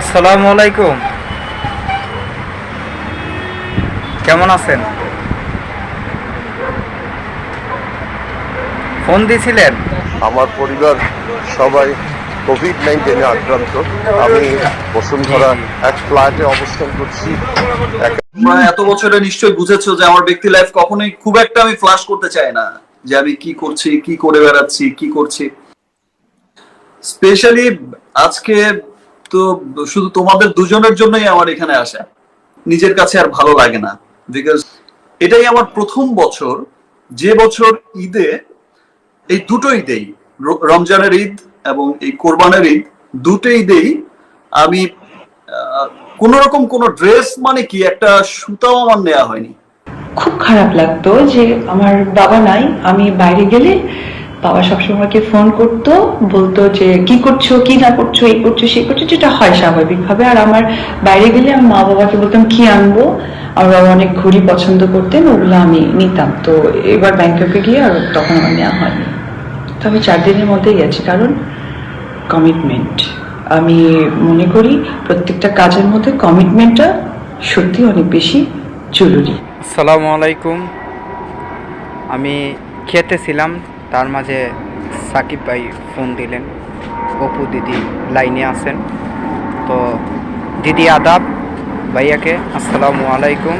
আসসালামু আলাইকুম। কেমন আছেন? ফোন দিছিলেন? আমার পরিবার সবাই কোভিড নাইন্টিনে আক্রান্ত। আমি বসুন্ধরা এক ফ্ল্যাটে অবস্থান করছি। তোমরা এত বছরে নিশ্চয়ই বুঝেছ যে আমার ব্যক্তি লাইফ কখনোই খুব একটা আমি ফ্লাশ করতে চাই না, যে আমি কি করছি, কি করে বেড়াচ্ছি, কি করছি। স্পেশালি আজকে তো শুধু তোমাদের দুজনের জন্যই আমার এখানে আসা। নিজের কাছে আর ভালো লাগে না। বিকজ এটাই আমার প্রথম বছর। যে বছর ঈদে, এই দুটো ঈদেই রমজানের ঈদ এবং এই কোরবানের ঈদ দুটো ঈদেই আমি কোন রকম কোন ড্রেস মানে কি একটা সুতাও আমার নেওয়া হয়নি। খুব খারাপ লাগতো যে আমার বাবা নাই, আমি বাইরে গেলে বাবা সবসময় আমাকে ফোন করতো, বলতো যে কি করছ, কি না করছ, এই করছ, সেই করছ, যেটা হয় স্বাভাবিকভাবে। আর আমার বাইরে গেলে আমি মা বাবাকে বলতাম, কি আনব? আমার বাবা অনেক ঘড়ি পছন্দ করতেন, ওগুলো আমি নিতাম। তো এবার ব্যাংককে গিয়ে আর তখন আমার নেওয়া হয়নি। তো আমি চার দিনের মধ্যেই গেছি, কারণ কমিটমেন্ট আমি মনে করি প্রত্যেকটা কাজের মধ্যে কমিটমেন্টটা সত্যি অনেক বেশি জরুরি। আসসালামু আলাইকুম। আমি খেতে ছিলাম, তার মাঝে সাকিব ভাই ফোন দিলেন। অপু দিদি লাইনে আছেন। তো দিদি আদাব ভাইয়াকে, আসসালামু আলাইকুম।